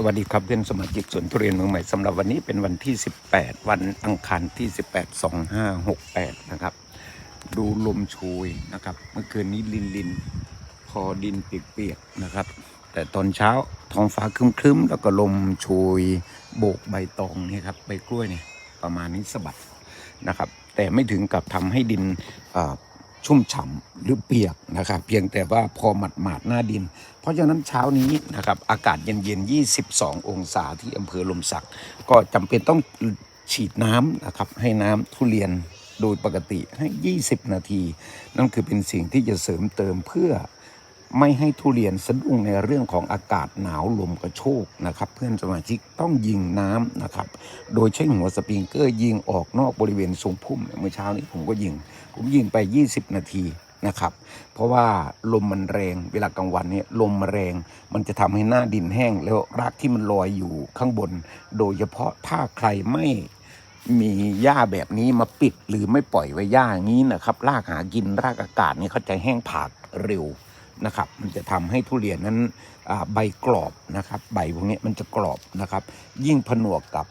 สวัสดีครับเพื่อนสมาชิกสวนทุเรียนเมืองใหม่สำหรับวันนี้เป็นวันที่ 18 วันอังคารที่ 18 2568 นะครับ ดูลมโชยนะครับ เมื่อคืนนี้ลินลินพอดินเปียกๆนะครับ แต่ตอนเช้าท้องฟ้าครึ้มๆ แล้วก็ลมโชยโบกใบตองนี่ครับใบกล้วยเนี่ยประมาณนี้สะบัดนะครับ แต่ไม่ถึงกับทำให้ดินอ่า ชุ่มฉ่ำหรือเปียกนะครับ เพียงแต่ว่าพอหมาดหมาดๆหน้าดิน เพราะฉะนั้นเช้านี้นะครับ อากาศเย็นๆ22 องศาที่อำเภอลมสัก ก็จำเป็นต้องฉีดน้ำนะครับ ให้น้ำทุเรียนโดยปกติให้ 20 นาที นั่นคือเป็นสิ่งที่จะเสริมเติมเพื่อ ไม่ให้ทุเรียนสะดุ้งในเรื่องของอากาศหนาวลมกระโชกนะครับ เพื่อนสมาชิกต้องยิงน้ำนะครับ โดยใช้หัวสปริงเกอร์ยิงออกนอกบริเวณทรงพุ่มเมื่อเช้านี้ผมก็ยิง ผมยิงไป 20 นาทีนะครับ เพราะว่าลมมันแรงเวลากลางวันเนี่ยลมมันแรง มันจะทำให้หน้าดินแห้ง แล้วรากที่มันลอยอยู่ข้างบน โดยเฉพาะถ้าใครไม่มีหญ้าแบบนี้มาปิดหรือไม่ปล่อยไว้หญ้าอย่างนี้นะครับรากหากินรากอากาศนี่เขาจะแห้งผากเร็ว นะครับ มันจะทำให้ทุเรียนนั้นใบกรอบนะครับ ใบพวกนี้มันจะกรอบนะครับ ยิ่งผนวกกับ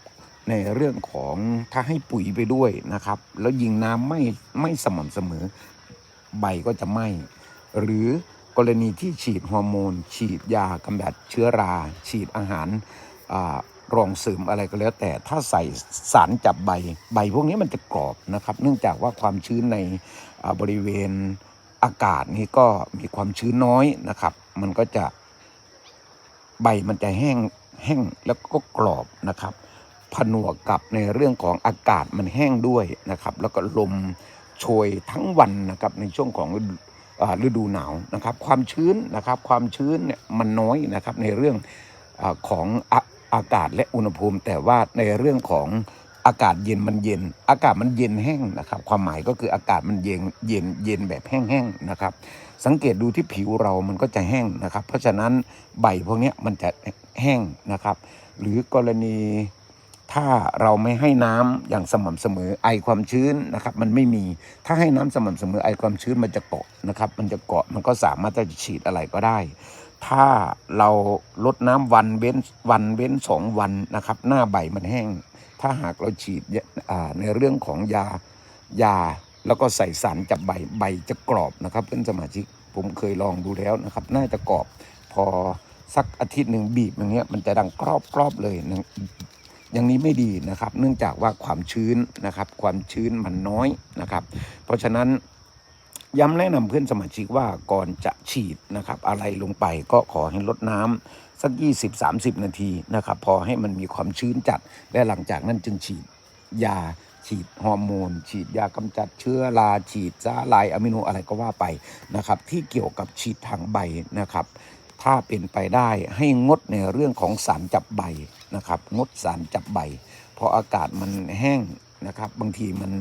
ในเรื่องของถ้าให้ปุ๋ยไปด้วยนะครับ แล้วยิงน้ำไม่ไม่สม่ำเสมอ ใบก็จะไหม้หรือกรณีที่ฉีดฮอร์โมน ฉีดยากำจัดเชื้อรา ฉีดอาหารอรองเสริมอะไรก็แล้ว แต่ถ้าใส่สารจับใบ ใบพวกนี้มันจะกรอบนะครับ เนื่องจากว่าความชื้นในบริเวณ อากาศนี่ก็มีความชื้นน้อยนะครับ มันก็จะใบมันจะแห้งแห้งแล้วก็กรอบนะครับ ผนวกกับในเรื่องของอากาศมันแห้งด้วยนะครับ แล้วก็ลมโชยทั้งวันนะครับในช่วงของฤดูหนาวนะครับ ความชื้นนะครับความชื้นเนี่ยมันน้อยนะครับในเรื่องอของออากาศและอุณหภูมิ แต่ว่าในเรื่องของ อากาศเย็นมันเย็น อากาศมันเย็นแห้งนะครับ ความหมายก็คืออากาศมันเย็นเย็นเย็นแบบแห้งๆนะครับ สังเกตดูที่ผิวเรามันก็จะแห้งนะครับ เพราะฉะนั้นใบพวกเนี้ยมันจะแห้งนะครับ หรือกรณีถ้าเราไม่ให้น้ำอย่างสม่ำเสมอไอความชื้นนะครับ มันไม่มีถ้าให้น้ำสม่ำเสมอไอความชื้นมันจะเกาะนะครับ มันจะเกาะมันก็สามารถจะฉีดอะไรก็ได้ ถ้าเราลดน้ำวันเว้นวันเว้นสองวันนะครับ หน้าใบมันแห้ง ถ้าหากเราฉีดในเรื่องของยายาแล้วก็ใส่สารจับใบใบจะกรอบนะครับ เพื่อนสมาชิกผมเคยลองดูแล้วนะครับ น่าจะกรอบพอสักอาทิตย์หนึ่งบีบอย่างเงี้ยมันจะดังกรอบกรอบเลยนะอย่างนี้ไม่ดีนะครับ เนื่องจากว่าความชื้นนะครับ ความชื้นมันน้อยนะครับ เพราะฉะนั้นย้ำแนะนำเพื่อนสมาชิกว่าก่อนจะฉีดนะครับ อะไรลงไปก็ขอให้ลดน้ำ สัก 20-30 นาทีนะครับ พอให้มันมีความชื้นจัด และหลังจากนั้นจึงฉีดยาฉีดฮอร์โมน ฉีดยากำจัดเชื้อราฉีดสาลายอะมิโนอะไรก็ว่าไปนะครับ ที่เกี่ยวกับฉีดทางใบนะครับ ถ้าเป็นไปได้ให้งดในเรื่องของสารจับใบนะครับ งดสารจับใบเพราะอากาศมันแห้ง นะครับ บางทีมัน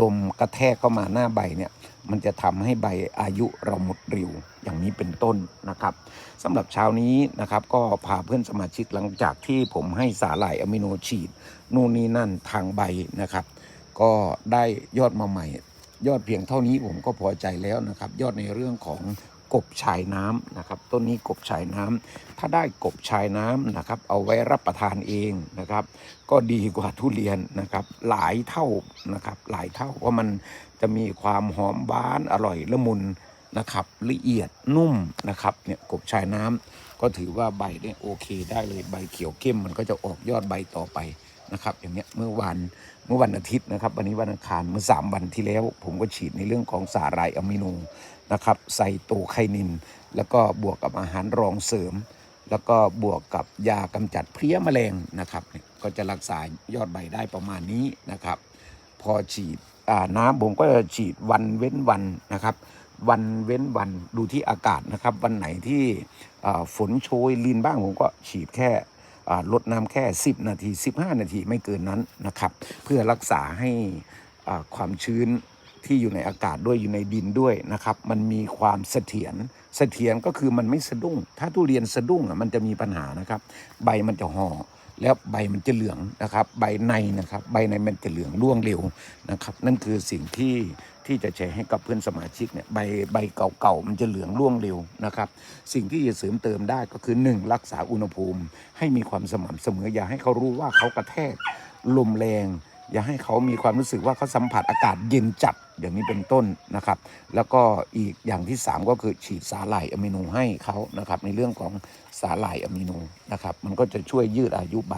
ลมกระแทกเข้ามาหน้าใบเนี่ยมันจะทำให้ใบอายุเราหมดเร็วอย่างนี้เป็นต้นนะครับสำหรับเช้านี้นะครับ ก็พาเพื่อนสมาชิกหลังจากที่ผมให้สาหร่ายอะมิโนฉีด นู่นนี่นั่นทางใบนะครับ ก็ได้ยอดมาใหม่ ยอดเพียงเท่านี้ผมก็พอใจแล้วนะครับ ยอดในเรื่องของ กบชายน้ำนะครับ ต้นนี้กบชายน้ำถ้าได้กบชายน้ำนะครับ เอาไว้รับประทานเองนะครับ ก็ดีกว่าทุเรียนนะครับ หลายเท่านะครับ หลายเท่าเพราะมันจะมีความหอมหวานอร่อยละมุนนะครับละเอียดนุ่มนะครับเนี่ยกบชายน้ำก็ถือว่าใบเนี่ยโอเคได้เลยใบเขียวเข้มมันก็จะออกยอดใบต่อไป นะครับ อย่างเงี้ยเมื่อวันเมื่อวันอาทิตย์นะครับ วันนี้วันอังคารเมื่อสามวันที่แล้ว ผมก็ฉีดในเรื่องของสาหร่ายอะมิโนนะครับใส่โตไคนิน แล้วก็บวกกับอาหารรองเสริม แล้วก็บวกกับยากำจัดเพลี้ยแมลงนะครับเนี่ยก็จะรักษายอดใบได้ประมาณนี้นะครับ พอฉีดน้ำผมก็จะฉีดวันเว้นวันนะครับวันเว้นวันดูที่อากาศนะครับ วันไหนที่ฝนโชยลินบ้างผมก็ฉีดแค่ ลดน้ำแค่ 10 นาที 15 นาทีไม่เกินนั้นนะครับ เพื่อรักษาให้อ่าความชื้นที่อยู่ในอากาศด้วยอยู่ในดินด้วยนะครับ มันมีความเสถียรเสถียรก็คือมันไม่สะดุ้ง ถ้าทุเรียนสะดุ้งอะมันจะมีปัญหานะครับ ใบมันจะห่อแล้วใบมันจะเหลืองนะครับ ใบในนะครับ ใบในมันจะเหลืองร่วงเร็วนะครับ นั่นคือสิ่งที่ ที่จะแชร์ให้กับเพื่อนสมาชิกเนี่ยใบใบเก่าๆมันจะเหลืองร่วงเร็วนะครับ สิ่งที่จะเสริมเติมได้ก็คือ 1 รักษาอุณหภูมิ ให้มีความสม่ำเสมออย่าให้เขารู้ว่าเขากระแทกลมแรง อย่าให้เขามีความรู้สึกว่าเขาสัมผัสอากาศเย็นจัดอย่างนี้เป็นต้นนะครับ แล้วก็อีกอย่างที่ 3 ก็คือฉีดสาหร่ายอะมิโนให้เขานะครับในเรื่องของสาหร่ายอะมิโนนะครับมันก็จะช่วยยืดอายุใบ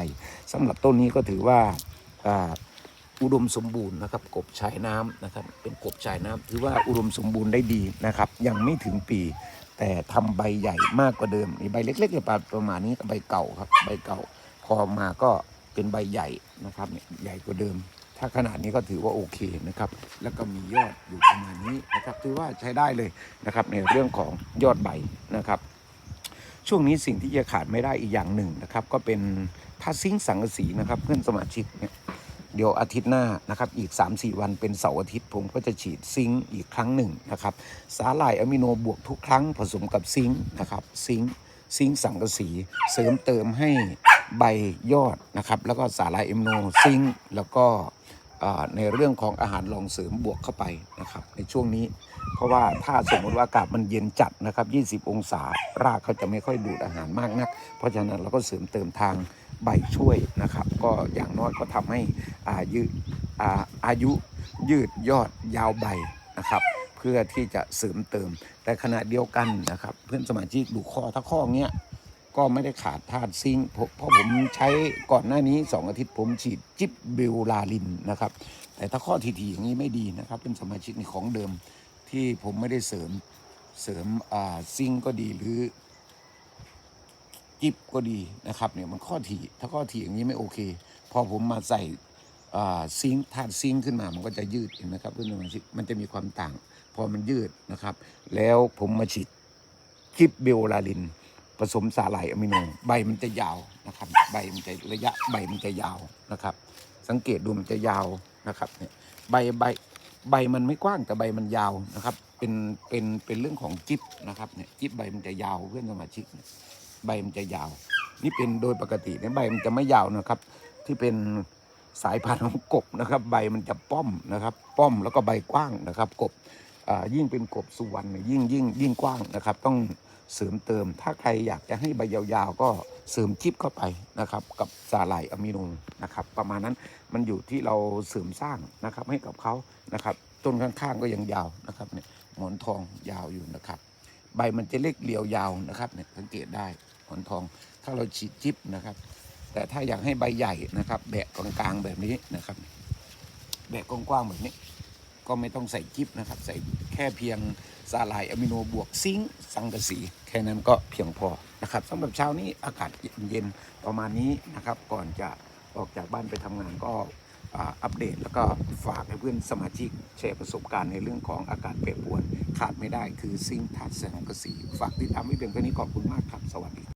สำหรับต้นนี้ก็ถือว่า อุดมสมบูรณ์นะครับ กบชายน้ำนะครับ เป็นกบชายน้ำถือว่าอุดมสมบูรณ์ได้ดีนะครับ ยังไม่ถึงปี แต่ทำใบใหญ่มากกว่าเดิมนี่ใบเล็กๆเนี่ประมาณนี้ใบเก่าครับใบเก่า พอมาก็เป็นใบใหญ่นะครับใหญ่กว่าเดิม ถ้าขนาดนี้ก็ถือว่าโอเคนะครับ แล้วก็มียอดอยู่ประมาณนี้นะครับ ถือว่าใช้ได้เลยนะครับ ในเรื่องของยอดใบนะครับช่วงนี้สิ่งที่จะขาดไม่ได้อีกอย่างหนึ่งนะครับ ก็เป็นผ้าซิงค์สังกะสีนะครับ เพื่อนสมาชิกเนี่ย เดี๋ยวอาทิตย์หน้านะครับอีก 3-4 วันเป็นเสาร์อาทิตย์ผมก็จะฉีดซิงค์อีกครั้งหนึ่งนะครับสาหร่ายอะมิโนบวกทุกครั้งผสมกับซิงค์นะครับซิงค์ซิงค์สังกะสีเสริมเติมให้ใบยอดนะครับแล้วก็สาหร่ายอะมิโนซิงค์แล้วก็ในเรื่องของอาหารรองเสริมบวกเข้าไปนะครับในช่วงนี้ เพราะว่าถ้าสมมติว่าอากาศมันเย็นจัดนะครับ 20 องศารากเขาจะไม่ค่อยดูดอาหารมากนัก เพราะฉะนั้นเราก็เสริมเติมทาง ใบช่วยนะครับ ก็อย่างน้อยก็ทำให้อายุอายุยืดยอดยาวใบนะครับเพื่อที่จะเสริมเติม แต่ขณะเดียวกันนะครับ เพื่อนสมาชิกดูข้อถ้าข้อเนี้ยก็ไม่ได้ขาดธาตุซิงค์เพราะผมใช้ก่อนหน้านี้ 2 อาทิตย์ผมฉีดจิบบิวลาลินนะครับ แต่ถ้าข้อทีๆอย่างนี้ไม่ดีนะครับ เป็นสมาชิกในของเดิมที่ผมไม่ได้เสริมเสริมซิงค์ก็ดีหรือ จิบก็ดีนะครับเนี่ยมันข้อทีถ้าข้อทีอย่างนี้ไม่โอเค พอผมมาใส่ซิงค์ธาตุซิงค์ขึ้นมามันก็จะยืดเห็นไหมครับเพื่อนสมาชิกมันจะมีความต่าง พอมันยืดนะครับ แล้วผมมาฉีดจิบบิวลาลิน ผสมสาหร่ายอะมิโนใบมันจะยาวนะครับ ใบมันจะระยะใบมันจะยาวนะครับ สังเกตดูมันจะยาวนะครับเนี่ยใบใบใบมันไม่กว้างแต่ใบมันยาวนะครับ เป็นเป็นเป็นเรื่องของจิ๊บนะครับเนี่ยจิ๊บใบมันจะยาวเพื่อนสมาชิกเนี่ย ใบมันจะยาว นี่เป็นโดยปกติเนี่ยใบมันจะไม่ยาวนะครับ ที่เป็นสายพันธุ์ของกบนะครับ ใบมันจะป้อมนะครับ ป้อมแล้วก็ใบกว้างนะครับ กบอ่ายิ่งเป็นกบสุวรรณยิ่งยิ่งยิ่งกว้างนะครับ ต้องเสริมเติม ถ้าใครอยากจะให้ใบยาวๆ ก็เสริมจิบเข้าไปนะครับ กับสาหร่ายอะมิโนนะครับ ประมาณนั้นมันอยู่ที่เราเสริมสร้างนะครับ ให้กับเขานะครับ ต้นข้างๆก็ยังยาวนะครับเนี่ยหมอนทองยาวอยู่นะครับ ใบมันจะเล็กเรียวยาวนะครับเนี่ยสังเกตได้ หมอนทอง ถ้าเราฉีดจิบนะครับ แต่ถ้าอยากให้ใบใหญ่นะครับแบะกลางๆแบบนี้นะครับ แบะกว้างๆแบบนี้ ก็ไม่ต้องใส่จิ๊บนะครับ ใส่แค่เพียงสาหร่ายอะมิโนบวกซิงค์สังกะสี แค่นั้นก็เพียงพอนะครับสำหรับเช้านี้อากาศเย็นๆประมาณนี้นะครับ ก่อนจะออกจากบ้านไปทำงานก็อัปเดตแล้วก็ฝากให้เพื่อนสมาชิกแชร์ประสบการณ์ในเรื่องของอากาศแปรปรวนขาดไม่ได้คือซิงค์ธาตุสังกะสี ฝากติดตามไม่เพียงเท่านี้ขอบคุณมากครับ สวัสดี